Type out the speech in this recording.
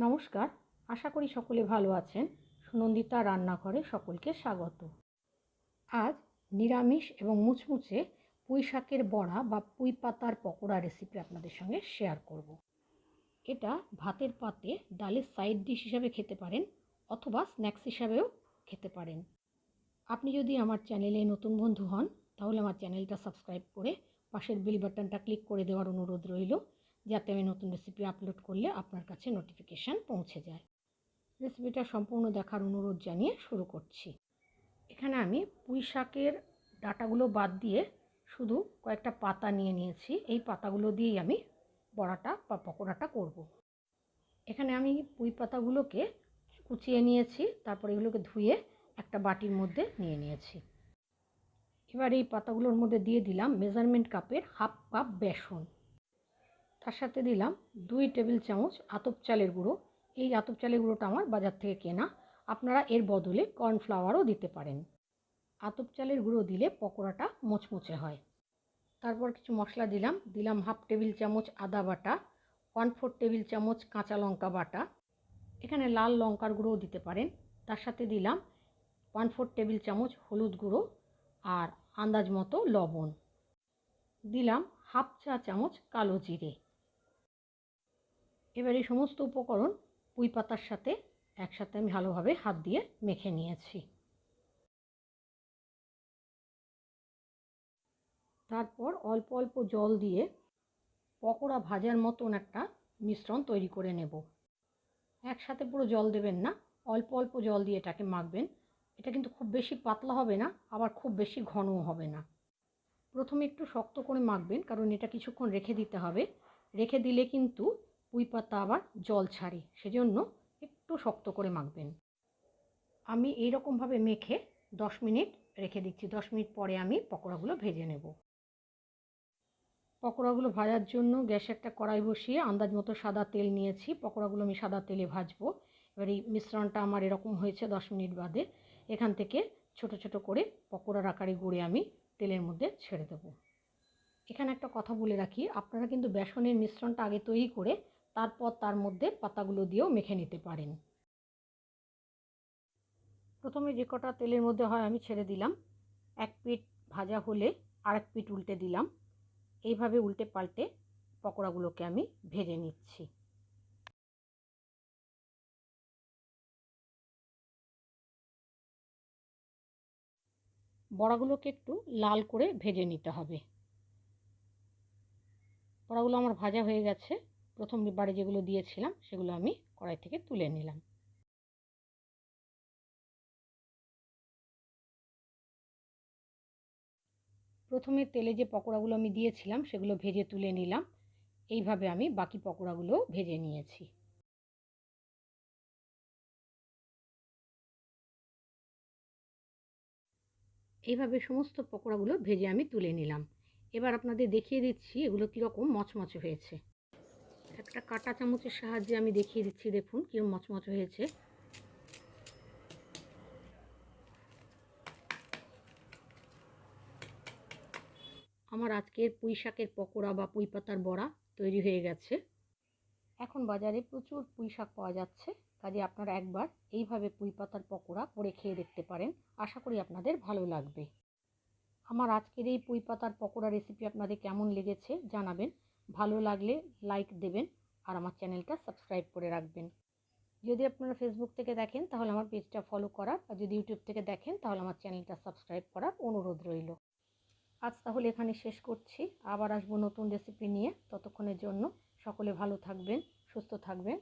নমস্কার, আশা করি সকলে ভালো আছেন। সুনন্দিতা রান্নাঘরে সকলকে স্বাগত। আজ নিরামিষ এবং মুচমুচে পুঁই শাকের বড়া বা পুঁই পাতার পকোড়া রেসিপি আপনাদের সঙ্গে শেয়ার করব। এটা ভাতের পাতে ডালের সাইড ডিশ হিসাবে খেতে পারেন অথবা স্ন্যাক্স হিসাবেও খেতে পারেন। আপনি যদি আমার চ্যানেলে নতুন বন্ধু হন, তাহলে আমার চ্যানেলটা সাবস্ক্রাইব করে পাশের বেল বাটনটা ক্লিক করে দেওয়ার অনুরোধ রইল। যাতে আমি নতুন রেসিপি আপলোড করলে আপনার কাছে নোটিফিকেশান পৌঁছে যায়। রেসিপিটা সম্পূর্ণ দেখার অনুরোধ জানিয়ে শুরু করছি। এখানে আমি পুঁই শাকের ডাটাগুলো বাদ দিয়ে শুধু কয়েকটা পাতা নিয়ে নিয়েছি। এই পাতাগুলো দিয়েই আমি বড়াটা বা পকোড়াটা করব। এখানে আমি পুঁই পাতাগুলোকে কুচিয়ে নিয়েছি, তারপর এগুলোকে ধুয়ে একটা বাটির মধ্যে নিয়ে নিয়েছি। এবার এই পাতাগুলোর মধ্যে দিয়ে দিলাম মেজারমেন্ট কাপের হাফ কাপ বেসন। তার সাথে দিলাম দুই টেবিল চামচ আতপ চালের গুঁড়ো। এই আতপ চালের গুঁড়োটা আমার বাজার থেকে কেনা। আপনারা এর বদলে কর্নফ্লাওয়ারও দিতে পারেন। আতপ চালের গুঁড়ো দিলে পকোড়াটা মোচমোচে হয়। তারপর কিছু মশলা দিলাম। দিলাম হাফ টেবিল চামচ আদা বাটা, ওয়ান ফোর টেবিল চামচ কাঁচা লঙ্কা বাটা। এখানে লাল লঙ্কার গুঁড়োও দিতে পারেন। তার সাথে দিলাম ওয়ান ফোর টেবিল চামচ হলুদ গুঁড়ো আর আন্দাজ মতো লবণ। দিলাম হাফ চা চামচ কালো জিরে। এবার এই সমস্ত উপকরণ পুঁই পাতার সাথে একসাথে আমি ভালোভাবে হাত দিয়ে মেখে নিয়েছি। তারপর অল্প অল্প জল দিয়ে পকোড়া ভাজার মতন একটা মিশ্রণ তৈরি করে নেব। একসাথে পুরো জল দেবেন না, অল্প অল্প জল দিয়ে এটাকে মাখবেন। এটা কিন্তু খুব বেশি পাতলা হবে না, আবার খুব বেশি ঘনও হবে না। প্রথমে একটু শক্ত করে মাখবেন, কারণ এটা কিছুক্ষণ রেখে দিতে হবে। রেখে দিলে কিন্তু পুঁই পাতা আবার জল ছাড়ে, সেজন্য একটু শক্ত করে মাখবেন। আমি এই রকমভাবে মেখে দশ মিনিট রেখে দিচ্ছি। দশ মিনিট পরে আমি পকোড়াগুলো ভেজে নেব। পকোড়াগুলো ভাজার জন্য গ্যাসে একটা কড়াই বসিয়ে আন্দাজ মতো সাদা তেল নিয়েছি। পকোড়াগুলো আমি সাদা তেলে ভাজবো। এবার এই মিশ্রণটা আমার এরকম হয়েছে দশ মিনিট বাদে। এখান থেকে ছোট ছোট করে পকোড়ার আকারে গুঁড়ে আমি তেলের মধ্যে ছেড়ে দেবো। এখানে একটা কথা বলে রাখি, আপনারা কিন্তু বেসনের মিশ্রণটা আগে তৈরি করে তারপর তার মধ্যে পাতাগুলো দিয়েও মেখে নিতে পারেন। প্রথমে যে কটা তেলের মধ্যে হয় আমি ছেড়ে দিলাম। এক পিঠ ভাজা হলে আর এক পিঠ উল্টে দিলাম। এইভাবে উল্টে পাল্টে পকোড়াগুলোকে আমি ভেজে নিচ্ছি। বড়াগুলোকে একটু লাল করে ভেজে নিতে হবে। বড়াগুলো আমার ভাজা হয়ে গেছে। প্রথম বারে যেগুলো দিয়েছিলাম, সেগুলো আমি কড়াই থেকে তুলে নিলাম। প্রথমে তেলে যে পকোড়াগুলো আমি দিয়েছিলাম, সেগুলো ভেজে তুলে নিলাম। এইভাবে আমি বাকি পকোড়াগুলো ভেজে নিয়েছি। এইভাবে সমস্ত পকোড়াগুলো ভেজে আমি তুলে নিলাম। এবার আপনাদের দেখিয়ে দিচ্ছি এগুলো কীরকম মচমচে হয়েছে। একটা কাটা চামচের সাহায্যে আমি দেখিয়ে দিচ্ছি, দেখুন কীরকম মচমচে হয়েছে। আমার আজকের পুঁই শাকের পকোড়া বা পুঁই পাতার বড়া তৈরি হয়ে গেছে। এখন বাজারে প্রচুর পুঁই শাক পাওয়া যাচ্ছে, কাজে আপনারা একবার এইভাবে পুঁই পাতার পকোড়া করে খেয়ে দেখতে পারেন। আশা করি আপনাদের ভালো লাগবে। আমার আজকের এই পুঁই পাতার পকোড়া রেসিপি আপনাদের কেমন লেগেছে জানাবেন। ভালো লাগলে লাইক দেবেন আর আমার চ্যানেলটা সাবস্ক্রাইব করে রাখবেন। যদি আপনারা ফেসবুক থেকে দেখেন, তাহলে আমার পেজটা ফলো করার, আর যদি ইউটিউব থেকে দেখেন, তাহলে আমার চ্যানেলটা সাবস্ক্রাইব করার অনুরোধ রইল। আজ তাহলে এখানে শেষ করছি। আবার আসব নতুন রেসিপি নিয়ে। ততক্ষণের জন্য সকলে ভালো থাকবেন, সুস্থ থাকবেন।